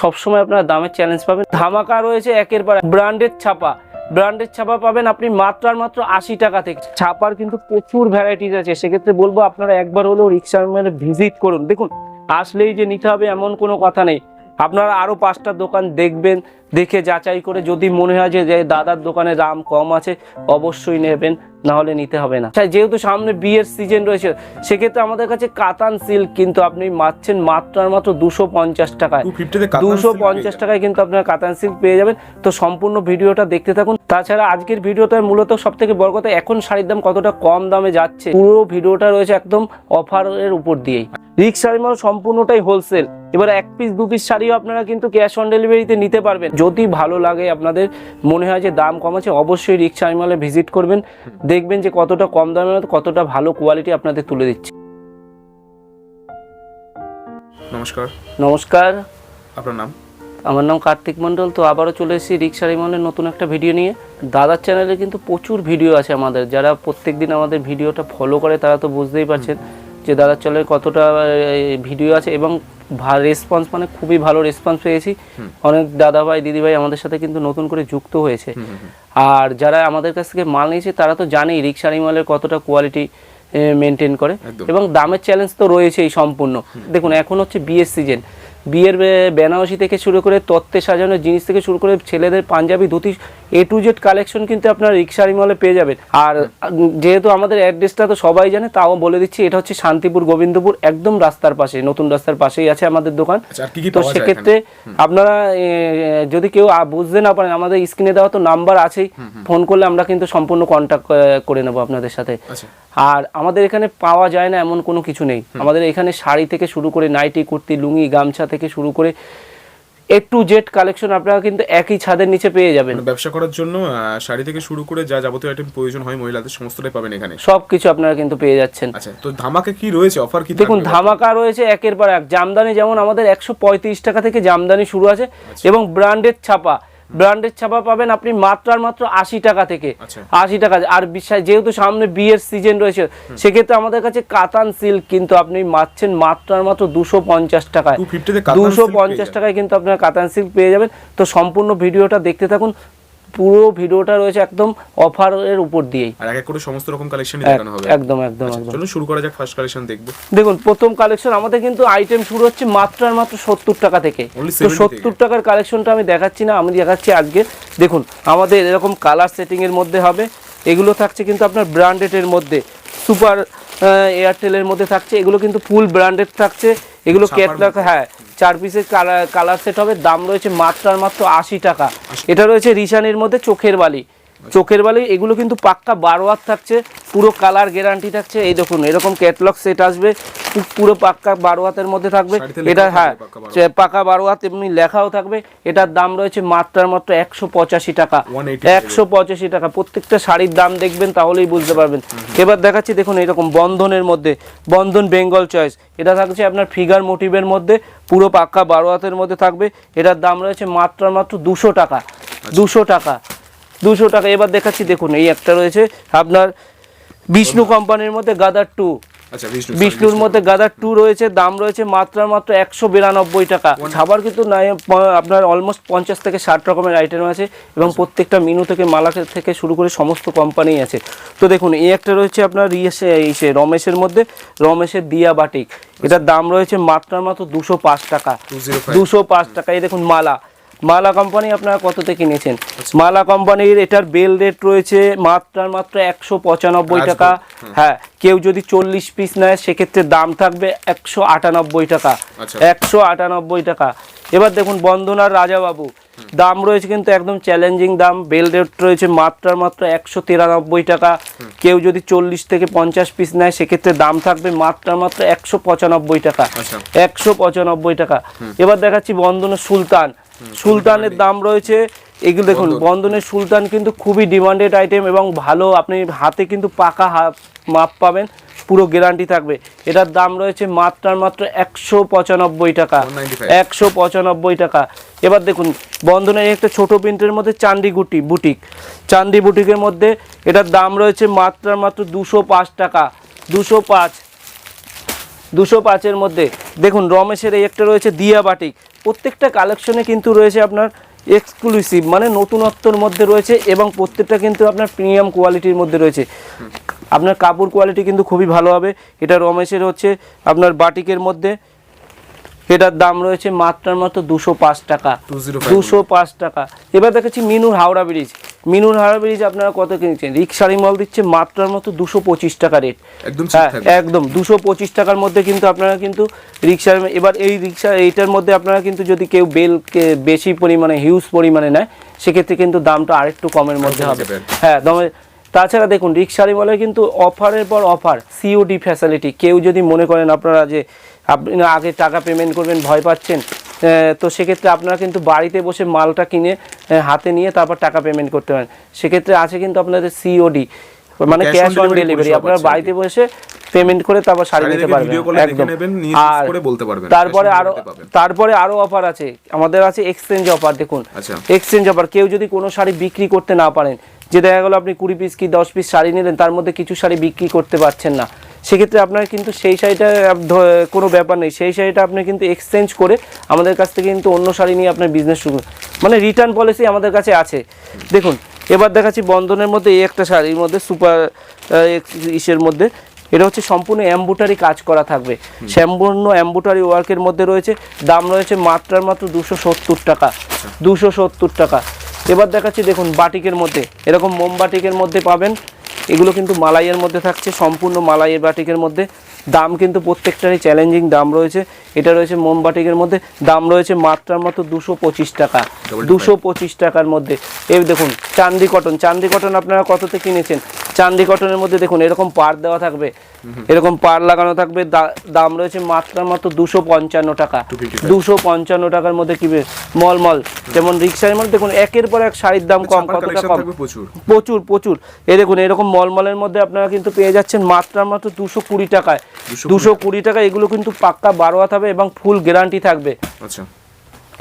সবসময় আপনারা দামের চ্যালেঞ্জ পাবেন। ধামাকা রয়েছে একের পর ব্র্যান্ডেড ছাপা। ব্র্যান্ডের ছাপা পাবেন আপনি মাত্রার মাত্র আশি টাকা থেকে। ছাপার কিন্তু প্রচুর ভ্যারাইটিস আছে। সেক্ষেত্রে বলব আপনারা একবার হলেও রিক্সা মানে ভিজিট করুন। দেখুন, আসলেই যে নিতে হবে এমন কোনো কথা নেই। আপনারা আরও পাঁচটা দোকান দেখবেন দেখে যাচাই করে যদি মনে হয় যে দাদার দোকানে দাম কম আছে অবশ্যই নেবেন না হলে নিতে হবে না। তাই যেহেতু সামনে বিয়ের সিজন রয়েছে সেক্ষেত্রে আমাদের কাছে কাতান সিল্ক কিন্তু আপনি মারছেন মাত্র আর মাত্র দুশো পঞ্চাশ টাকায়। দুশো পঞ্চাশ টাকায় কিন্তু আপনার কাতান সিল্ক পেয়ে যাবেন। তো সম্পূর্ণ ভিডিওটা দেখতে থাকুন। তাছাড়া আজকের ভিডিওটা মূলত সব থেকে বড় কথা এখন শাড়ির দাম কতটা কম দামে যাচ্ছে পুরো ভিডিওটা রয়েছে একদম অফারের উপর দিয়েই। রিক্স শাড়ি মানে সম্পূর্ণটাই হোলসেল এবার এক পিস দু পিস শাড়িও আপনারা কিন্তু ক্যাশ অন ডেলিভারিতে নিতে পারবেন। যদি ভালো লাগে আপনাদের মনে হয় যে দাম কম আছে অবশ্যই রিক্সা মালে ভিজিট করবেন। দেখবেন যে কতটা কম দামের মধ্যে কতটা ভালো কোয়ালিটি আপনাদের তুলে দিচ্ছে। নমস্কার। নমস্কার। আপনার নাম? আমার নাম কার্তিক মণ্ডল তো আবারও চলে এসেছি রিক্সা রিমনের নতুন একটা ভিডিও নিয়ে। দাদার চ্যানেলে কিন্তু প্রচুর ভিডিও আছে আমাদের। যারা প্রত্যেক দিন আমাদের ভিডিওটা ফলো করে তারা তো বুঝতেই পারছেন। যে দাদার চ্যানেলে কতটা ভিডিও আছে এবং রেসপন্স মানে খুবই ভালো রেসপন্স পেয়েছি। অনেক দাদা ভাই দিদি ভাই আমাদের সাথে কিন্তু নতুন করে যুক্ত হয়েছে। আর যারা আমাদের কাছ থেকে মাল নিয়েছে তারা তো জানেই রিক্সা রিমালের কতটা কোয়ালিটি মেনটেন করে। এবং দামের চ্যালেঞ্জ তো রয়েছেই সম্পূর্ণ। দেখুন এখন হচ্ছে বিয়ের সিজন বিয়ের বেনারসি থেকে শুরু করে তত্ত্বে সাজানোর জিনিস থেকে শুরু করে ছেলেদের panjabi dhoti A to Z collection কিন্তু আপনার রিক্সা রিমলে পেয়ে যাবেন। আর যেহেতু আমাদের অ্যাড্রেসটা তো সবাই জানে তাও বলে দিচ্ছি এটা হচ্ছে শান্তিপুর গোবিন্দপুর একদম রাস্তার পাশে নতুন রাস্তার পাশেই আছে আমাদের দোকান। আচ্ছা তো সেক্ষেত্রে আপনারা যদি কেউ বুঝতে না পারেন আমাদের স্ক্রিনে দেওয়া তো নাম্বার আছেই ফোন করলে আমরা কিন্তু সম্পূর্ণ কন্ট্যাক্ট করে নেব আপনাদের সাথে। আচ্ছা। আর আমাদের এখানে পাওয়া যায় না এমন কোনো কিছু নেই। আমাদের এখানে শাড়ি থেকে শুরু করে নাইটি কুর্তি লুঙ্গি গামছা থেকে শুরু করে এ টু জেড কালেকশন আপনারা কিন্তু একই ছাদের নিচে পেয়ে যাবেন। মানে ব্যবসা করার জন্য শাড়ি থেকে শুরু করে যা যাবতীয় আইটেম প্রয়োজন হয় মহিলাদের সমস্তটাই পাবেন এখানে। সব কিছু আপনারা কিন্তু পেয়ে যাচ্ছেন। আচ্ছা তো ধামাকা কি রয়েছে? অফার কি দেখুন ধামাকা রয়েছে একের পর এক। জামদানি যেমন আমাদের একশো পঁয়ত্রিশ টাকা থেকে জামদানি শুরু আছে এবং ব্র্যান্ডেড ছাপা। ব্র্যান্ডেড ছাপা পাবেন আপনি মাত্রার মাত্র আশি টাকা থেকে আচ্ছা। আশি টাকা। আর বিশ্বাস যেহেতু সামনে বিয়ের সিজন রয়েছে সেক্ষেত্রে আমাদের কাছে কাতান সিল্ক কিন্তু আপনি মারছেন মাত্রার মাত্র দুশো পঞ্চাশ টাকায়। 250 তে কাতান দুশো পঞ্চাশ টাকায় কিন্তু আপনার কাতান সিল্ক পেয়ে যাবেন। তো সম্পূর্ণ ভিডিওটা দেখতে থাকুন। পুরো ভিডিওটা রয়েছে একদম অফারের উপর দিয়েই। আর এক এক করে সমস্ত রকম কালেকশন দেখানো হবে। একদম একদম আচ্ছা, একদম। চলুন শুরু করা যাক ফার্স্ট কালেকশন দেখব। দেখুন প্রথম কালেকশন আমাদের কিন্তু আইটেম শুরু হচ্ছে মাত্র আর মাত্র সত্তর টাকা থেকে। তো 70 সত্তর টাকার কালেকশনটা আমি দেখাচ্ছি না আমি দেখাচ্ছি আজকে। দেখুন আমাদের এরকম কালার সেটিং এর মধ্যে হবে। এগুলো থাকছে কিন্তু আপনার ব্র্যান্ডেড এর মধ্যে। সুপার এয়ারটেলের মধ্যে থাকছে। এগুলো কিন্তু ফুল ব্র্যান্ডেড থাকছে। এগুলো ক্যাটলগ হ্যাঁ চার পিসের কালার সেট হবে। দাম রয়েছে মাত্রার মাত্র আশি টাকা। এটা রয়েছে রিশানের মধ্যে চোখের বালি। চোখের বালি এগুলো কিন্তু পাক্কা বারো হাত থাকছে পুরো কালার গ্যারান্টি থাকছে। এই দেখুন এরকম ক্যাটলগ সেট আসবে পুরো পাক্কা বারো হাতের মধ্যে থাকবে। এটা হ্যাঁ পাকা বারো হাত এমনি লেখাও থাকবে। এটার দাম রয়েছে মাত্রার মাত্র একশো পঁচাশি টাকা। একশো পঁচাশি টাকা। প্রত্যেকটা শাড়ির দাম দেখবেন তাহলেই বুঝতে পারবেন। এবার দেখাচ্ছি দেখুন এরকম বন্ধনের মধ্যে বন্ধন বেঙ্গল চয়েস এটা থাকছে আপনার ফিগার মোটিভের মধ্যে পুরো পাক্কা বারো হাতের মধ্যে থাকবে। এটার দাম রয়েছে মাত্রার মাত্র দুশো টাকা। দুশো টাকা। দুশো টাকা। এবার দেখাচ্ছি দেখুন এই একটা রয়েছে আপনার বিষ্ণু কোম্পানির মধ্যে গাদার টু। আচ্ছা বিষ্ণুর মধ্যে গাদার টু রয়েছে দাম রয়েছে মাত্র আর মাত্র একশো বিরানব্বই টাকা। খাবার কিন্তু আপনার অলমোস্ট পঞ্চাশ থেকে ষাট রকমের আইটেম আছে এবং প্রত্যেকটা মিনু থেকে মালা থেকে শুরু করে সমস্ত কোম্পানি আছে। তো দেখুন এই একটা রয়েছে আপনার ইয়েসে ইসে রমেশের মধ্যে রমেশের দিয়া বাটিক এটার দাম রয়েছে মাত্র আর মাত্র দুশো পাঁচ টাকা। দুশো পাঁচ টাকা। এই দেখুন মালা। মালা কোম্পানি আপনারা কততে কিনেছেন? মালা কোম্পানির এটার বেল রেট রয়েছে মাত্র আর মাত্র একশো পঁচানব্বই টাকা। হ্যাঁ কেউ যদি চল্লিশ পিস নেয় সেক্ষেত্রে দাম থাকবে একশো আটানব্বই টাকা। আচ্ছা। একশো আটানব্বই টাকা। এবার দেখুন বন্দনার রাজাবাবু। দাম রয়েছে কিন্তু একদম চ্যালেঞ্জিং দাম। বেল রেট রয়েছে মাত্র আর মাত্র একশো তিরানব্বই টাকা। কেউ যদি চল্লিশ থেকে পঞ্চাশ পিস নেয় সেক্ষেত্রে দাম থাকবে মাত্র আর মাত্র একশো পঁচানব্বই টাকা। আচ্ছা। একশো পঁচানব্বই টাকা। এবার দেখাচ্ছি বন্ধনের সুলতান। সুলতানের দাম রয়েছে। এগুলো দেখুন বন্ধনের সুলতান কিন্তু খুবই ডিমান্ডেড আইটেম এবং ভালো আপনি হাতে কিন্তু পাকা মাপ পাবেন পুরো গ্যারান্টি থাকবে। এটার দাম রয়েছে মাত্রার মাত্র একশো পঁচানব্বই টাকা। একশো পঁচানব্বই। টাকা। এবার দেখুন বন্ধনের একটা ছোট প্রিন্টের মধ্যে চান্দি গুটি বুটিক। চান্দি বুটিকের মধ্যে এটার দাম রয়েছে মাত্র আর মাত্র দুশো পাঁচ টাকা। দুশো পাঁচ দুশো পাঁচের মধ্যে। দেখুন রমেশের এই একটা রয়েছে দিয়া বাটিক প্রত্যেকটা কালেকশনে কিন্তু রয়েছে আপনার এক্সক্লুসিভ মানে নতুনত্বর মধ্যে রয়েছে এবং প্রত্যেকটা কিন্তু আপনার প্রিমিয়াম কোয়ালিটির মধ্যে রয়েছে। আপনার কাপড় কোয়ালিটি কিন্তু খুবই ভালো হবে। এটা রমেশের হচ্ছে আপনার বাটিকের মধ্যে। এটার দাম রয়েছে মাত্রার মাত্র দুশো পাঁচ টাকা। দুশো পাঁচ। টাকা। এবার দেখেছি মিনুর হাওড়া ব্রিজ। মিনুর হাওড়া ব্রিজ আপনারা কত কিনেছেন? রিক্সারি মল দিচ্ছে মাত্রার মতো দুশো পঁচিশ টাকা রেট। একদম হ্যাঁ দুশো পঁচিশ টাকার মধ্যে কিন্তু আপনারা কিন্তু রিক্সার এবার এই রিক্সা এইটার মধ্যে আপনারা কিন্তু যদি কেউ বেলকে বেশি পরিমাণে হিউজ পরিমাণে নেয় সেক্ষেত্রে কিন্তু দামটা আরেকটু কমের মধ্যে হবে। হ্যাঁ দমে তাছাড়া দেখুন রিক্সারি মলে কিন্তু অফারের পর অফার সিওডি ফ্যাসিলিটি কেউ যদি মনে করেন আপনারা যে আপনি আগে টাকা পেমেন্ট করবেন ভয় পাচ্ছেন তো সেক্ষেত্রে আপনারা কিন্তু বাড়িতে বসে মালটা কিনে হাতে নিয়ে তারপর টাকা পেমেন্ট করতে পারেন। সেক্ষেত্রে আছে কিন্তু আপনাদের সিওডি মানে ক্যাশ অন ডেলিভারি আপনারা বাড়িতে বসে পেমেন্ট করে তারপর শাড়ি নিতে পারবেন। একদম। আর বলতে পারবেন। তারপরে আরও তারপরে আরও অফার আছে। আমাদের আছে এক্সচেঞ্জ অফার দেখুন। আচ্ছা। এক্সচেঞ্জ অফার কেউ যদি কোনো শাড়ি বিক্রি করতে না পারেন যে দেখা গেলো আপনি কুড়ি পিস কি দশ পিস শাড়ি নিলেন তার মধ্যে কিছু শাড়ি বিক্রি করতে পারছেন না সেক্ষেত্রে আপনার কিন্তু সেই শাড়িটা কোনো ব্যাপার নেই। সেই শাড়িটা আপনি কিন্তু এক্সচেঞ্জ করে আমাদের কাছ থেকে কিন্তু অন্য শাড়ি নিয়ে আপনার বিজনেস শুরু মানে রিটার্ন পলিসি আমাদের কাছে আছে। দেখুন এবার দেখাচ্ছি বন্ধনের মধ্যে এই একটা শাড়ির মধ্যে সুপার ইসের মধ্যে। এটা হচ্ছে সম্পূর্ণ অ্যাম্বুটারি কাজ করা থাকবে। সম্পূর্ণ অ্যাম্বুটারি ওয়ার্কের মধ্যে রয়েছে। দাম রয়েছে মাত্রার মাত্র দুশো সত্তর টাকা। দুশো সত্তর টাকা। এবার দেখাচ্ছি দেখুন বাটিকের মধ্যে। এরকম মোম বাটিকের মধ্যে পাবেন। এগুলো কিন্তু মালাইয়ের মধ্যে থাকছে সম্পূর্ণ মালাইয়ের বাটিকের মধ্যে। দাম কিন্তু প্রত্যেকটারই চ্যালেঞ্জিং দাম রয়েছে। এটা রয়েছে মোম বাটিকের মধ্যে। দাম রয়েছে মাত্রার মতো দুশো পঁচিশ টাকা। দুশো পঁচিশ টাকার মধ্যে। এই দেখুন চান্দি কটন চান্দি কটন আপনারা কততে কিনেছেন? চান্দি কটনের মধ্যে দেখুন এরকম পার দেওয়া থাকবে এরকম পার লাগানো থাকবে দাম রয়েছে মাত্রার মাত্র দুশো পঞ্চান্ন টাকা। দুশো পঞ্চান্ন টাকার মধ্যে কিবে মল মল যেমন রিক্সার মধ্যে দেখুন একের পর এক শাড়ির দাম কম কতটা কম? প্রচুর। প্রচুর প্রচুর। এই দেখুন এরকম মলমলের মধ্যে আপনারা কিন্তু পেয়ে যাচ্ছেন মাত্রার মাত্র দুশো কুড়ি টাকায়। দুশো কুড়ি। টাকা এগুলো কিন্তু পাক্কা বারোয়া থাকবে এবং ফুল গ্যারান্টি থাকবে। আচ্ছা।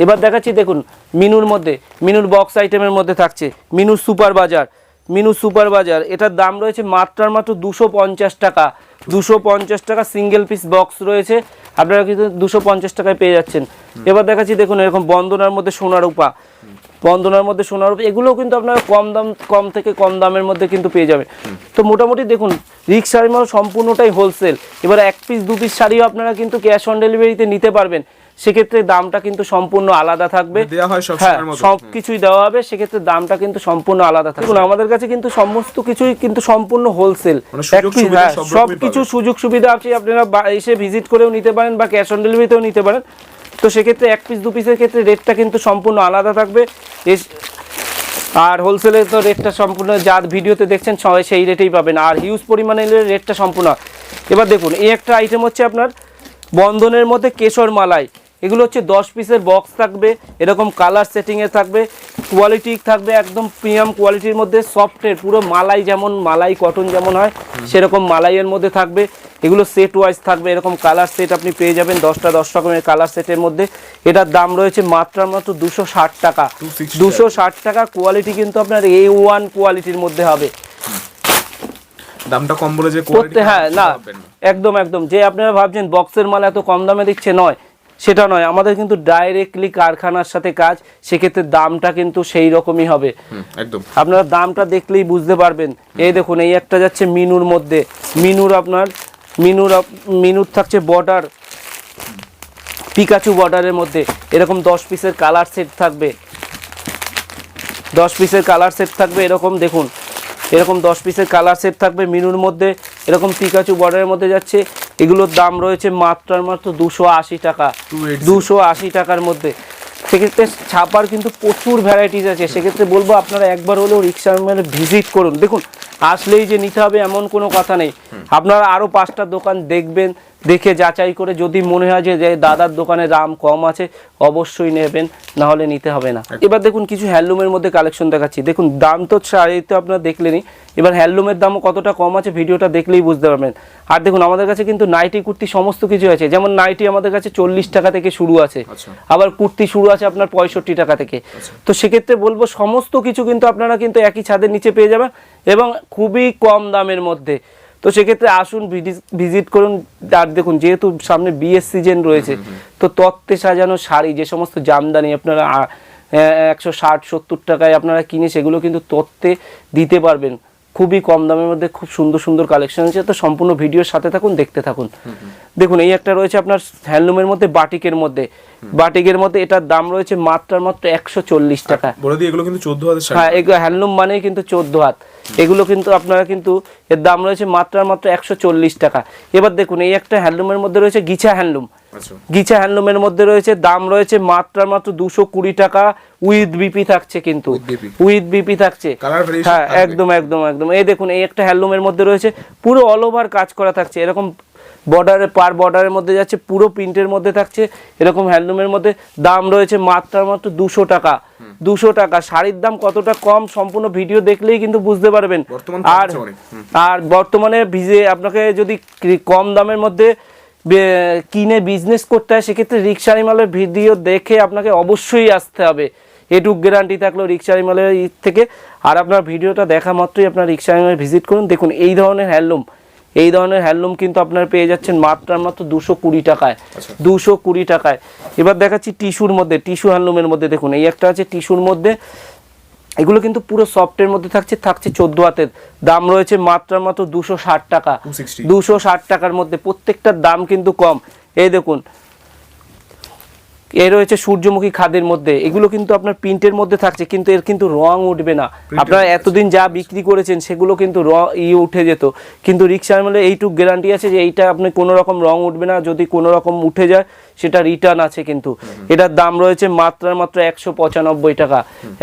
এবার দেখাচ্ছি দেখুন মিনুর মধ্যে মিনুর বক্স আইটেমের মধ্যে থাকছে মিনুর সুপার বাজার। মিনু সুপার বাজার। এটার দাম রয়েছে মাত্রার মাত্র দুশো পঞ্চাশ টাকা। দুশো পঞ্চাশ টাকা সিঙ্গেল পিস বক্স রয়েছে। আপনারা কিন্তু দুশো পঞ্চাশ টাকায় পেয়ে যাচ্ছেন। এবার দেখাচ্ছি, দেখুন, এরকম বন্দনার মধ্যে সোনার উপা। বন্দনার মধ্যে সোনার উপা, এগুলোও কিন্তু আপনারা কম দাম, কম থেকে কম দামের মধ্যে কিন্তু পেয়ে যাবে তো মোটামুটি দেখুন রিক্স শাড়ি মাল সম্পূর্ণটাই হোলসেল এবার এক পিস দু পিস শাড়িও আপনারা কিন্তু ক্যাশ অন ডেলিভারিতে নিতে পারবেন। সেক্ষেত্রে দামটা কিন্তু সম্পূর্ণ আলাদা থাকবে। দেয়া হয় সব হ্যাঁ কিছুই দেওয়া হবে সেক্ষেত্রে দামটা কিন্তু সম্পূর্ণ আলাদা থাকবে। আমাদের কাছে কিন্তু সমস্ত কিছুই কিন্তু সম্পূর্ণ হোলসেল মানে সুযোগ সুবিধা সব কিছু সুযোগ সুবিধা আছে আপনারা এসে ভিজিট করেও নিতে পারেন বা ক্যাশ অন ডেলিভারিতেও নিতে পারেন। তো সেক্ষেত্রে এক পিস দু পিসের ক্ষেত্রে রেটটা কিন্তু সম্পূর্ণ আলাদা থাকবে। আর হোলসেলের তো রেটটা সম্পূর্ণ যা ভিডিওতে দেখছেন সবাই সেই রেটেই পাবেন। আর হিউজ পরিমাণে রেটটা সম্পূর্ণ। এবার দেখুন এই একটা আইটেম হচ্ছে আপনার বন্ধনের মধ্যে কেশর মালাই এগুলো হচ্ছে দশ পিসের বক্স থাকবে এরকম কালার সেটিংয়ে থাকবে কোয়ালিটি থাকবে একদম প্রিমিয়াম কোয়ালিটির মধ্যে সফটের পুরো মালাই যেমন মালাই কটন যেমন হয় সেরকম মালাইয়ের মধ্যে থাকবে। এগুলো সেট ওয়াইজ থাকবে এরকম কালার সেট আপনি পেয়ে যাবেন দশটা দশ রকমের কালার সেটের মধ্যে। এটার দাম রয়েছে মাত্রার মাত্র দুশো ষাট টাকা। দুশো ষাট টাকা কোয়ালিটি কিন্তু আপনার এ ওয়ান কোয়ালিটির মধ্যে হবে। দামটা কম বলে যে করতে হ্যাঁ না। একদম একদম। যে আপনারা ভাবছেন বক্সের মাল এত কম দামে দিচ্ছে নয়। সেটা নয় আমাদের কিন্তু ডাইরেক্টলি কারখানার সাথে কাজ সেক্ষেত্রে দামটা কিন্তু সেই রকমই হবে। একদম। আপনারা দামটা দেখলেই বুঝতে পারবেন। এই দেখুন এই একটা যাচ্ছে মিনুর মধ্যে। মিনুর আপনার মিনুর মিনুর থাকছে বর্ডার পিকাচু বর্ডারের মধ্যে। এরকম দশ পিসের কালার সেট থাকবে। দশ পিসের কালার সেট থাকবে এরকম দেখুন। এরকম দশ পিসের কালার সেট থাকবে মিনুর মধ্যে। এরকম পিকাচু বর্ডারের মধ্যে যাচ্ছে। এগুলোর দাম রয়েছে মাত্রার মাত্র দুশো আশি টাকা। দুশো আশি টাকার মধ্যে। সেক্ষেত্রে ছাপার কিন্তু প্রচুর ভ্যারাইটিস আছে। সেক্ষেত্রে বলব আপনারা একবার হলেও রিক্সা মেলে ভিজিট করুন। দেখুন আসলেই যে নিতে হবে এমন কোনো কথা নেই। আপনারা আরও পাঁচটা দোকান দেখবেন দেখে যাচাই করে যদি মনে হয় যে দাদার দোকানে দাম কম আছে অবশ্যই নেবেন না হলে নিতে হবে না। এবার দেখুন কিছু হ্যান্ডলুমের মধ্যে কালেকশন দেখাচ্ছি। দেখুন দাম তো শাড়ি তো আপনারা দেখলেনই। এবার হ্যান্ডলুমের দামও কতটা কম আছে ভিডিওটা দেখলেই বুঝতে পারবেন। আর দেখুন আমাদের কাছে কিন্তু নাইটি কুর্তি সমস্ত কিছু আছে। যেমন নাইটি আমাদের কাছে চল্লিশ টাকা থেকে শুরু আছে। আচ্ছা। আবার কুর্তি শুরু আছে আপনার পঁয়ষট্টি টাকা থেকে। তো সেক্ষেত্রে বলব সমস্ত কিছু কিন্তু আপনারা কিন্তু একই ছাদের নিচে পেয়ে যাবেন। এবং খুবই কম দামের মধ্যে তো সেক্ষেত্রে আসুন ভিজিট করুন। আর দেখুন যেহেতু সামনে বিয়ের সিজন রয়েছে তো তত্ত্বে সাজানো শাড়ি যে সমস্ত জামদানি আপনারা একশো ষাট সত্তর টাকায় আপনারা কিনে সেগুলো কিন্তু তত্ত্বে দিতে পারবেন। খুবই কম দামের মধ্যে খুব সুন্দর সুন্দর কালেকশন আছে। তো সম্পূর্ণ ভিডিওর সাথে থাকুন দেখতে থাকুন। দেখুন এই একটা রয়েছে আপনার হ্যান্ডলুমের মধ্যে বাটিকের মধ্যে। বাটিকের মধ্যে এটার দাম রয়েছে মাত্র আর মাত্র একশো চল্লিশ টাকা। বলে দিই এগুলো কিন্তু চোদ্দ হাজার হ্যাঁ এগুলো হ্যান্ডলুম মানেই কিন্তু চোদ্দ হাত। এগুলো কিন্তু আপনারা কিন্তু এর দাম রয়েছে মাত্রার মাত্র একশো চল্লিশ টাকা। এবার দেখুন এই একটা হ্যান্ডলুমের মধ্যে রয়েছে গিছা হ্যান্ডলুম। গিছা হ্যান্ডলুমের মধ্যে রয়েছে দাম রয়েছে মাত্র আর মাত্র দুশো কুড়ি টাকা উইথ বিপি থাকছে কিন্তু। With BP. থাকছে। হ্যাঁ একদম একদম একদম। এই দেখুন এই একটা হ্যান্ডলুমের মধ্যে রয়েছে পুরো অল ওভার কাজ করা থাকছে। এরকম বর্ডারে পার বর্ডারের মধ্যে যাচ্ছে পুরো প্রিন্টের মধ্যে থাকছে এরকম হ্যান্ডলুমের মধ্যে দাম রয়েছে মাত্র আর মাত্র দুশো টাকা। দুশো টাকা। শাড়ির দাম কতটা কম সম্পূর্ণ ভিডিও দেখলেই কিন্তু বুঝতে পারবেন। আর। আর বর্তমানে ভিজে আপনাকে যদি কম দামের মধ্যে কিনে বিজনেস করতে হয় সেক্ষেত্রে রিক্সারি মালের ভিডিও দেখে আপনাকে অবশ্যই আসতে হবে। এটুক গ্যারান্টি থাকল রিক্সারি মালের থেকে। আর আপনার ভিডিওটা দেখা মাত্রই আপনার রিক্সারি মালে ভিজিট করুন। দেখুন এই ধরনের হ্যান্ডলুম এই ধরনের হ্যান্ডলুম কিন্তু আপনারা পেয়ে যাচ্ছেন মাত্রার মাত্র দুশো কুড়ি টাকায়। আচ্ছা। দুশো কুড়ি টাকায়। এবার দেখাচ্ছি টিস্যুর মধ্যে টিস্যু হ্যান্ডলুমের মধ্যে দেখুন এই একটা আছে টিস্যুর মধ্যে। এগুলো কিন্তু পুরো সফটের মধ্যে থাকছে থাকছে চোদ্দ হাতের। দাম রয়েছে মাত্রার মাত্র দুশো ষাট টাকা। দুশো ষাট টাকার মধ্যে প্রত্যেকটার দাম কিন্তু কম। এই দেখুন এ রয়েছে সূর্যমুখী খাদের মধ্যে। এগুলো কিন্তু আপনার প্রিন্টের মধ্যে থাকছে কিন্তু এর কিন্তু রং উঠবে না। আপনারা এতদিন যা বিক্রি করেছেন সেগুলো কিন্তু র ই উঠে যেত। কিন্তু রিক্সার মধ্যে এইটুক গ্যারান্টি আছে যে এইটা আপনি কোনো রকম রং উঠবে না যদি কোনো রকম উঠে যায় সেটা রিটার্ন আছে কিন্তু। এটার দাম রয়েছে মাত্রার মাত্র একশো পঁচানব্বই টাকা।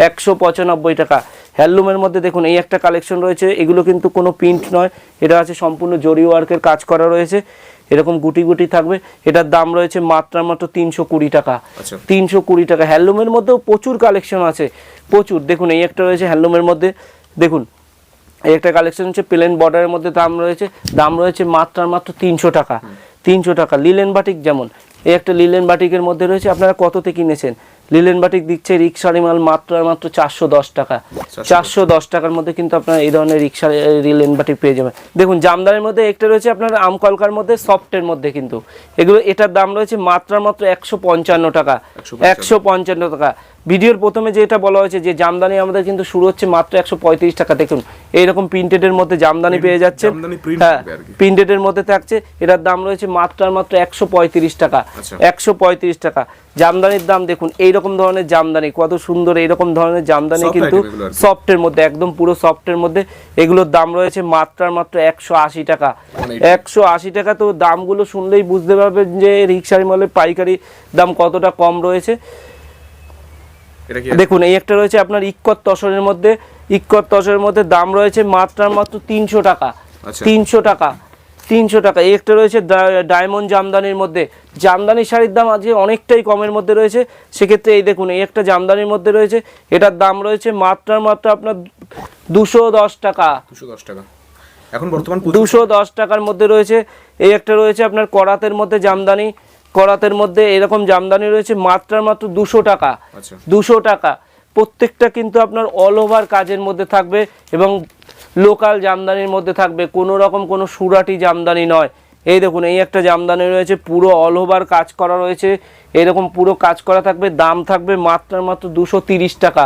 একশো পঁচানব্বই টাকা। হ্যান্ডলুমের মধ্যে দেখুন এই একটা কালেকশন রয়েছে। এগুলো কিন্তু কোনো প্রিন্ট নয়। এটা আছে সম্পূর্ণ জরি ওয়ার্কের কাজ করা রয়েছে। এরকম গুটি গুটি থাকবে। এটার দাম রয়েছে মাত্র মাত্র তিনশো কুড়ি টাকা। আচ্ছা। তিনশো কুড়ি টাকা। হ্যান্ডলুমের মধ্যেও প্রচুর কালেকশন আছে। প্রচুর। দেখুন এই একটা রয়েছে হ্যান্ডলুমের মধ্যে। দেখুন এই একটা কালেকশন হচ্ছে প্লেন বর্ডারের মধ্যে দাম রয়েছে। দাম রয়েছে মাত্র মাত্র তিনশো টাকা। তিনশো টাকা। লিলেন বাটিক যেমন। এই একটা লিলেন বাটিকের মধ্যে রয়েছে। আপনারা কততে কিনেছেন? লিলেন বাটিক দিচ্ছে রিক্সারি মাল মাত্র মাত্র চারশো দশ টাকা। চারশো দশ। টাকার মধ্যে কিন্তু আপনার এই ধরনের রিক্সা রিলেন বাটিক পেয়ে যাবেন। দেখুন জামদারের মধ্যে একটা রয়েছে আপনার আমকলকার মধ্যে সফটের মধ্যে কিন্তু। এগুলো এটার দাম রয়েছে মাত্রা মাত্র একশো পঞ্চান্ন টাকা। একশো পঞ্চান্ন টাকা। ভিডিওর প্রথমে যেটা বলা হয়েছে যে জামদানি আমাদের কিন্তু শুরু হচ্ছে মাত্র একশো পঁয়ত্রিশ টাকা। দেখুন এইরকম প্রিন্টেডের মধ্যে জামদানি পেয়ে যাচ্ছে। হ্যাঁ। প্রিন্টেডের মধ্যে থাকছে এটার দাম রয়েছে মাত্র আর মাত্র একশো পঁয়ত্রিশ টাকা। আচ্ছা। একশো পঁয়ত্রিশ টাকা। জামদানির দাম দেখুন এইরকম ধরনের জামদানি কত সুন্দর এইরকম ধরনের জামদানি কিন্তু সফটের মধ্যে একদম পুরো সফটের মধ্যে। এগুলোর দাম রয়েছে মাত্র আর মাত্র একশো আশি টাকা। একশো আশি টাকা তো দামগুলো শুনলেই বুঝতে পারবেন যে রিক্সারি মলের পাইকারি দাম কতটা কম রয়েছে। দেখুন এই একটা রয়েছে আপনার ইক্কত তসরের মধ্যে ইক্কত তসরের মধ্যে দাম রয়েছে মাত্রার মাত্র তিনশো টাকা। আচ্ছা। তিনশো টাকা তিনশো টাকা। এই একটা রয়েছে ডায়মন্ড জামদানির মধ্যে। জামদানি শাড়ির দাম আজকে অনেকটাই কমের মধ্যে রয়েছে। সেক্ষেত্রে এই দেখুন এই একটা জামদানির মধ্যে রয়েছে। এটার দাম রয়েছে মাত্রার মাত্র আপনার দুশো দশ টাকা। দুশো দশ টাকা। এখন বর্তমান দুশো দশ টাকার মধ্যে রয়েছে। এই একটা রয়েছে আপনার করাতের মধ্যে জামদানি। করাতের মধ্যে এরকম জামদানি রয়েছে মাত্রার মাত্র দুশো টাকা। আচ্ছা। দুশো টাকা। প্রত্যেকটা কিন্তু আপনার অল ওভার কাজের মধ্যে থাকবে এবং লোকাল জামদানির মধ্যে থাকবে। কোনো রকম কোনো সুরাটি জামদানি নয়। এই দেখুন এই একটা জামদানি রয়েছে পুরো অল ওভার কাজ করা রয়েছে। এরকম পুরো কাজ করা থাকবে দাম থাকবে মাত্রার মাত্র দুশো তিরিশ টাকা।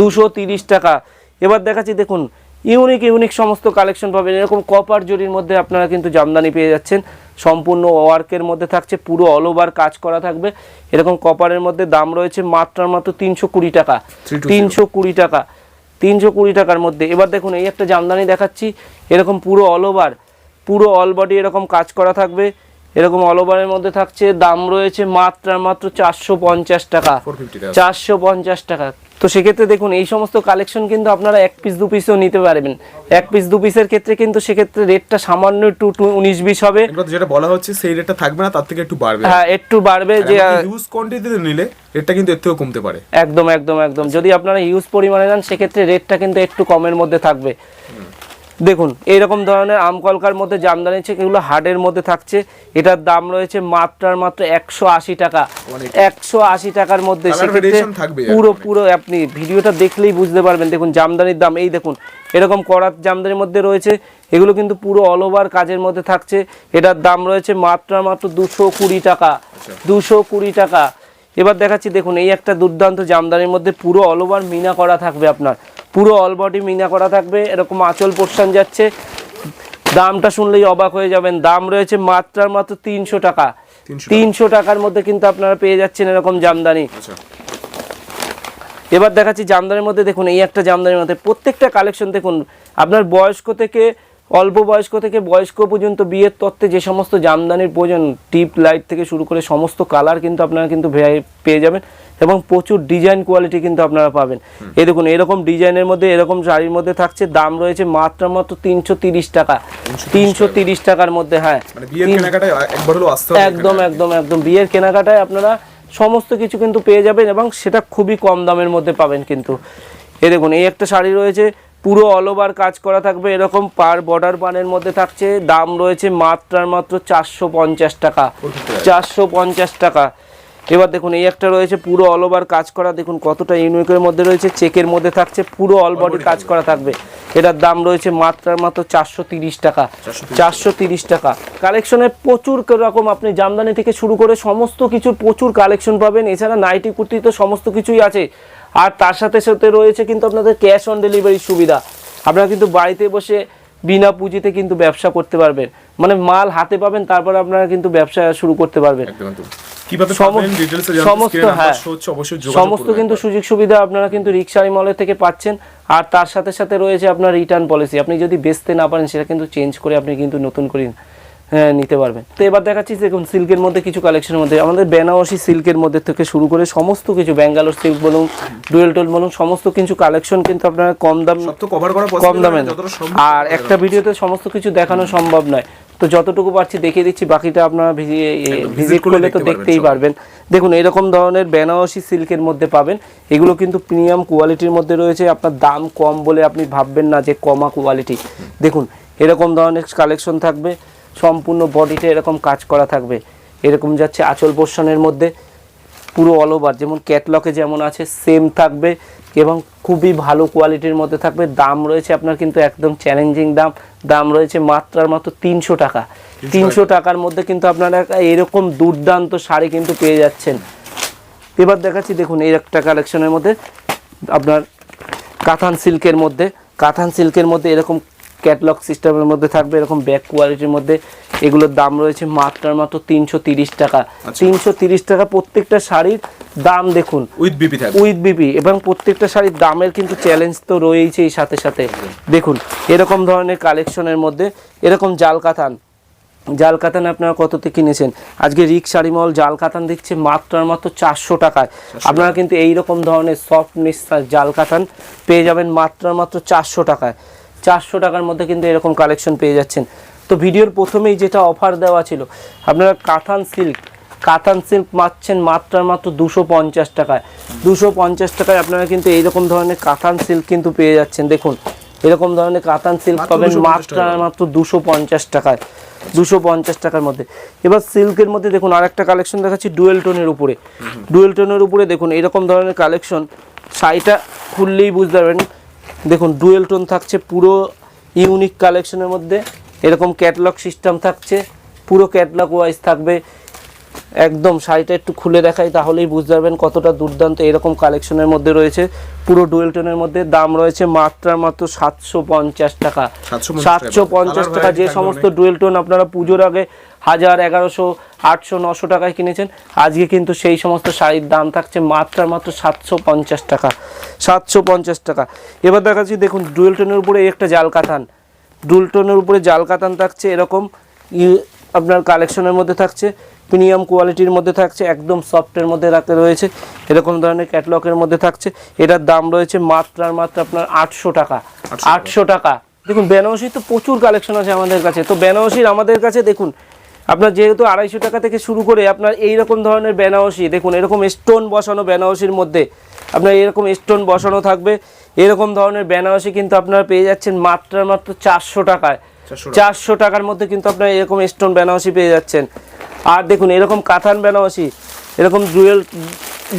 দুশো তিরিশ টাকা। এবার দেখাচ্ছি দেখুন ইউনিক ইউনিক সমস্ত কালেকশন পাবেন। এরকম কপার জরির মধ্যে আপনারা কিন্তু জামদানি পেয়ে যাচ্ছেন। সম্পূর্ণ ওয়ার্কের মধ্যে থাকছে পুরো অল ওভার কাজ করা থাকবে। এরকম কপারের মধ্যে দাম রয়েছে মাত্র আর মাত্র তিনশো কুড়ি টাকা। 320 তিনশো কুড়ি টাকা। তিনশো কুড়ি টাকার মধ্যে। এবার দেখুন এই একটা জামদানি দেখাচ্ছি। এরকম পুরো অল ওভার পুরো অল বডি এরকম কাজ করা থাকবে। এরকম অল ওভারের মধ্যে থাকছে দাম রয়েছে মাত্র আর মাত্র চারশো পঞ্চাশ টাকা। চারশো পঞ্চাশ টাকা। তো সেক্ষেত্রে দেখুন এই সমস্ত কালেকশন কিন্তু আপনারা এক পিস দু পিসও নিতে পারবেন। এক পিস দু পিসের ক্ষেত্রে কিন্তু সেক্ষেত্রে রেটটা সামান্য একটু উনিশ বিশ হবে। যেটা বলা হচ্ছে সেই রেটটা থাকবে না তার থেকে একটু বাড়বে। হ্যাঁ একটু বাড়বে যে ইউজ কোয়ান্টিটিতে নিলে রেটটা কিন্তু এর থেকেও কমতে পারে। একদম একদম একদম। যদি আপনারা ইউজ পরিমাণে নেন সেক্ষেত্রে রেটটা কিন্তু একটু কমের মধ্যে থাকবে। দেখুন এইরকম ধরনের আমকলকার মধ্যে জামদানি আছে এগুলো হার্ডের মধ্যে থাকছে। এটার দাম রয়েছে মাত্রার মাত্র একশো আশি টাকা। একশো আশি টাকার মধ্যে সেক্ষেত্রে পুরো পুরো আপনি ভিডিওটা দেখলেই বুঝতে পারবেন। দেখুন জামদানির দাম এই দেখুন এরকম করাত জামদানির মধ্যে রয়েছে। এগুলো কিন্তু পুরো অল ওভার কাজের মধ্যে থাকছে। এটার দাম রয়েছে মাত্রার মাত্র দুশো কুড়ি টাকা। দুশো কুড়ি টাকা। এবার দেখাচ্ছি দেখুন এই একটা দুর্দান্ত জামদানির মধ্যে পুরো অল ওভার মিনা করা থাকবে আপনার। পুরো অল বডি মিনা করা থাকবে এরকম আঁচল পোর্শন যাচ্ছে। দামটা শুনলেই অবাক হয়ে যাবেন দাম রয়েছে মাত্রার মাত্র তিনশো টাকা। তিনশো টাকার মধ্যে কিন্তু আপনারা পেয়ে যাচ্ছেন এরকম জামদানি। আচ্ছা। এবার দেখাচ্ছি জামদানির মধ্যে দেখুন এই একটা জামদানির মধ্যে প্রত্যেকটা কালেকশন দেখুন আপনার বয়স্ক থেকে অল্প বয়স্ক থেকে বয়স্ক পর্যন্ত বিয়ের তত্ত্বে যে সমস্ত জামদানির প্রয়োজন টিপ লাইট থেকে শুরু করে সমস্ত কালার কিন্তু আপনারা কিন্তু পেয়ে যাবেন এবং প্রচুর ডিজাইন কোয়ালিটি কিন্তু আপনারা পাবেন। এই দেখুন এরকম ডিজাইনের মধ্যে এরকম শাড়ির মধ্যে থাকছে দাম রয়েছে মাত্র মাত্র তিনশো তিরিশ টাকা। তিনশো তিরিশ টাকার মধ্যে হ্যাঁ। মানে একদম একদম একদম। বিয়ের কেনাকাটায় আপনারা সমস্ত কিছু কিন্তু পেয়ে যাবেন এবং সেটা খুবই কম দামের মধ্যে পাবেন কিন্তু। এ দেখুন এই একটা শাড়ি রয়েছে পুরো অল ওভার কাজ করা থাকবে। এরকম পার বর্ডার পানের মধ্যে থাকছে। দাম রয়েছে মাত্রার মাত্র চারশো পঞ্চাশ টাকা। চারশো পঞ্চাশ টাকা। এবার দেখুন এই একটা রয়েছে পুরো অল ওভার কাজ করা। দেখুন কতটা ইউনিকের মধ্যে রয়েছে। চেকের মধ্যে থাকছে পুরো অল বডি কাজ করা থাকবে। এটার দাম রয়েছে মাত্রার মাত্র চারশো তিরিশ টাকা। চারশো তিরিশ টাকা। কালেকশনে প্রচুর রকম আপনি জামদানি থেকে শুরু করে সমস্ত কিছুর প্রচুর কালেকশন পাবেন। এছাড়া নাইটি কুর্তি তো সমস্ত কিছুই আছে। আর তার সাথে সাথে রয়েছে কিন্তু আপনাদের ক্যাশ অন ডেলিভারির সুবিধা। আপনারা কিন্তু বাড়িতে বসে বিনা পুঁজিতে কিন্তু ব্যবসা করতে পারবেন। মানে মাল হাতে পাবেন তারপর আপনারা কিন্তু ব্যবসা শুরু করতে পারবেন। কীভাবে সমস্ত, হ্যাঁ। সমস্ত কিন্তু সুযোগ সুবিধা আপনারা কিন্তু রিক্সারি মলের থেকে পাচ্ছেন। আর তার সাথে সাথে রয়েছে আপনার রিটার্ন পলিসি আপনি যদি বেচতে না পারেন সেটা কিন্তু চেঞ্জ করে আপনি কিন্তু নতুন করে হ্যাঁ, নিতে পারবেন। তো এবার দেখাচ্ছি দেখুন সিল্কের মধ্যে কিছু কালেকশনের মধ্যে আমাদের বেনারসি সিল্কের মধ্যে থেকে শুরু করে সমস্ত কিছু ব্যাঙ্গালোর সিল্ক বলুন ডুয়েল টোল বলুন সমস্ত কিছু কালেকশন কিন্তু আপনারা কম দাম তো কভার করা কম দামে আর একটা ভিডিওতে সমস্ত কিছু দেখানো সম্ভব নয়। তো যতটুকু পারছি দেখিয়ে দিচ্ছি বাকিটা আপনারা ভিজিট করলে তো দেখতেই পারবেন। দেখুন এরকম ধরনের বেনারসি সিল্কের মধ্যে পাবেন। এগুলো কিন্তু প্রিমিয়াম কোয়ালিটির মধ্যে রয়েছে। আপনার দাম কম বলে আপনি ভাববেন না যে কমা কোয়ালিটি দেখুন এরকম ধরনের কালেকশন থাকবে। সম্পূর্ণ বডিতে এরকম কাজ করা থাকবে। এরকম যাচ্ছে আঁচল পোর্শনের মধ্যে পুরো অল ওভার যেমন ক্যাটলকে যেমন আছে সেম থাকবে এবং খুবই ভালো কোয়ালিটির মধ্যে থাকবে। দাম রয়েছে আপনার কিন্তু একদম চ্যালেঞ্জিং দাম। দাম রয়েছে মাত্রার মাত্র তিনশো টাকা। তিনশো টাকার মধ্যে কিন্তু আপনারা এরকম দুর্দান্ত শাড়ি কিন্তু পেয়ে যাচ্ছেন। এবার দেখাচ্ছি দেখুন এই একটা কালেকশনের মধ্যে আপনার কাথান সিল্কের মধ্যে কাথান সিল্কের মধ্যে এরকম ক্যাটলগ সিস্টেমের মধ্যে থাকবে এরকম ব্যাক কোয়ালিটির মধ্যে। এগুলোর দাম রয়েছে মাত্রার মাত্র তিনশো তিরিশ টাকা। তিনশো তিরিশ টাকা প্রত্যেকটা শাড়ির দাম দেখুন। উইথ বিপি উইথ বিপি এবং প্রত্যেকটা শাড়ির দামের কিন্তু চ্যালেঞ্জ তো রয়েইছে এই সাথে সাথে। দেখুন এরকম ধরনের কালেকশনের মধ্যে এরকম জাল কাতান জাল কাতান আপনারা কততে কিনেছেন? আজকে রিক শাড়িমল জাল কাতান দিচ্ছে মাত্র মাত্র চারশো টাকায় আপনারা কিন্তু এই রকম ধরনের সফট নিস্তার জাল কাতান পেয়ে যাবেন মাত্র আর মাত্র চারশো টাকায়। চারশো টাকার মধ্যে কিন্তু এরকম কালেকশন পেয়ে যাচ্ছেন। তো ভিডিওর প্রথমেই যেটা অফার দেওয়া ছিল আপনারা কাতান সিল্ক কাতান সিল্ক পাচ্ছেন মাত্রার মাত্র দুশো পঞ্চাশ টাকায়। দুশো পঞ্চাশ টাকায় আপনারা কিন্তু এইরকম ধরনের কাতান সিল্ক কিন্তু পেয়ে যাচ্ছেন। দেখুন এরকম ধরনের কাতান সিল্ক পাবেন 250 মাত্র আর টাকায়। মাত্র দুশো পঞ্চাশ টাকায়। দুশো পঞ্চাশ টাকার মধ্যে। এবার সিল্কের মধ্যে দেখুন আর একটা কালেকশন দেখাচ্ছি ডুয়েল টোনের উপরে। ডুয়েল টোনের উপরে দেখুন এরকম ধরনের কালেকশন শাড়িটা খুললেই বুঝতে পারবেন। দেখুন ডুয়েল টোন থাকছে পুরো ইউনিক কালেকশনের মধ্যে। এরকম ক্যাটলগ সিস্টেম থাকছে পুরো ক্যাটলগ ওয়াইজ থাকবে। একদম শাড়িটা একটু খুলে দেখাই তাহলেই বুঝতে পারবেন কতটা দুর্দান্ত এরকম কালেকশনের মধ্যে রয়েছে। পুরো ডুয়েল টোনের মধ্যে দাম রয়েছে মাত্রার মাত্র সাতশো পঞ্চাশ টাকা। 750 সাতশো পঞ্চাশ টাকা যে সমস্ত ডুয়েল টোন আপনারা পুজোর আগে হাজার এগারোশো আটশো নশো টাকায় কিনেছেন। আজকে কিন্তু সেই সমস্ত শাড়ির দাম থাকছে মাত্রার মাত্র সাতশো পঞ্চাশ টাকা। সাতশো পঞ্চাশ টাকা। এবার দেখাচ্ছি দেখুন ডুয়েল টোনের উপরে একটা জাল কাতান ডুয়েল টোনের উপরে জাল কাতান থাকছে এরকম। ই- আপনার কালেকশনের মধ্যে থাকছে প্রিমিয়াম কোয়ালিটির মধ্যে থাকছে একদম সফটের মধ্যে রাখতে রয়েছে। এরকম ধরনের ক্যাটলগের মধ্যে থাকছে। এটার দাম রয়েছে মাত্রার মাত্র আপনার আটশো টাকা। টাকা। আটশো টাকা। দেখুন বেনারসির তো প্রচুর কালেকশন আছে আমাদের কাছে। তো বেনারসির আমাদের কাছে দেখুন আপনার যেহেতু আড়াইশো টাকা থেকে শুরু করে আপনার এই রকম ধরনের বেনারসি দেখুন এরকম স্টোন বসানো বেনারসির মধ্যে আপনার এরকম স্টোন বসানো থাকবে। এরকম ধরনের বেনারসি কিন্তু আপনারা পেয়ে যাচ্ছেন মাত্রার মাত্র চারশো টাকায়। চারশো টাকার মধ্যে কিন্তু আপনার এরকম স্টোন বেনারসি পেয়ে যাচ্ছেন। আর দেখুন এরকম কাতান বেনারসি এরকম ডুয়েল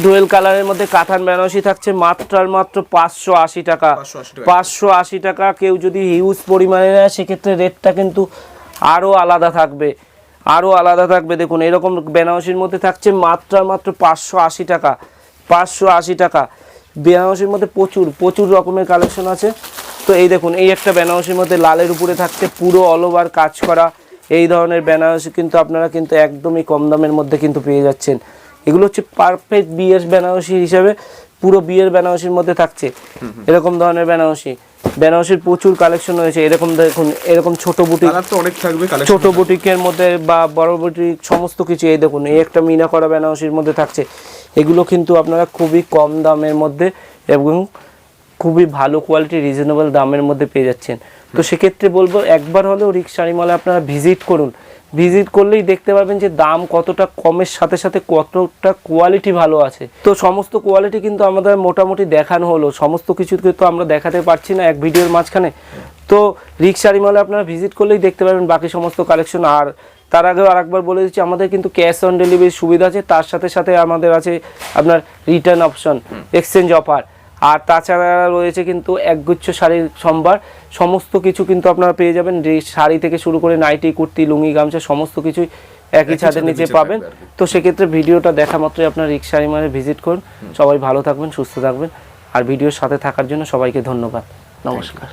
ডুয়েল কালারের মধ্যে কাতান বেনারসি থাকছে মাত্র আর মাত্র পাঁচশো আশি টাকা। পাঁচশো আশি টাকা। কেউ যদি হিউজ পরিমাণে নেয় সেক্ষেত্রে রেটটা কিন্তু আরও আলাদা থাকবে। আরও আলাদা থাকবে। দেখুন এরকম বেনারসির মধ্যে থাকছে মাত্র মাত্র পাঁচশো আশি টাকা। পাঁচশো আশি টাকা। বেনারসির মধ্যে প্রচুর প্রচুর রকমের কালেকশন আছে। তো এই দেখুন এই একটা বেনারসির মধ্যে লালের উপরে থাকছে পুরো অল ওভার কাজ করা। এই ধরনের বেনারসি কিন্তু আপনারা কিন্তু একদমই কম দামের মধ্যে কিন্তু পেয়ে যাচ্ছেন। এগুলো হচ্ছে পারফেক্ট বিয়ের বেনারসি হিসেবে পুরো বিয়ের বেনারসির মধ্যে থাকছে। এরকম ধরনের বেনারসি। বেনারসির প্রচুর কালেকশন রয়েছে। এরকম দেখুন এরকম ছোট বুটিক অনেক থাকবে ছোট বুটিকের মধ্যে বা বড় বুটিক সমস্ত কিছু এই দেখুন এই একটা মিনা করা বেনারসির মধ্যে থাকছে। এগুলো কিন্তু আপনারা খুবই কম দামের মধ্যে এবং খুবই ভালো কোয়ালিটি রিজনেবল দামের মধ্যে পেয়ে যাচ্ছেন। তো সেক্ষেত্রে বলব একবার হলেও রিক্সা মলে আপনারা ভিজিট করুন। ভিজিট করলেই দেখতে পাবেন যে দাম কতটা কমের সাথে সাথে কতটা কোয়ালিটি ভালো আছে। তো সমস্ত কোয়ালিটি কিন্তু আমাদের মোটামুটি দেখানো হলো। সমস্ত কিছু তো আমরা দেখাতে পারছি না এক ভিডিওর মাঝখানে। তো রিক্সারি মলে আপনারা ভিজিট করলেই দেখতে পাবেন বাকি সমস্ত কালেকশন আর তার আগেও আরেকবার বলে দিচ্ছি, আমাদের কিন্তু ক্যাশ অন ডেলিভারি সুবিধা আছে। তার সাথে সাথে আমাদের আছে আপনার রিটার্ন অপশন এক্সচেঞ্জ অফার আর তাছাড়া রয়েছে কিন্তু একগুচ্ছ শাড়ির সম্ভার। সমস্ত কিছু কিন্তু আপনারা পেয়ে যাবেন। শাড়ি থেকে শুরু করে নাইটি কুর্তি লুঙ্গি গামছা সমস্ত কিছুই একই ছাদের নিচে পাবেন। তো সেক্ষেত্রে ভিডিওটা দেখা মাত্রই আপনার রিক্সা মানে ভিজিট করুন। সবাই ভালো থাকবেন সুস্থ থাকবেন। আর ভিডিওর সাথে থাকার জন্য সবাইকে ধন্যবাদ। নমস্কার।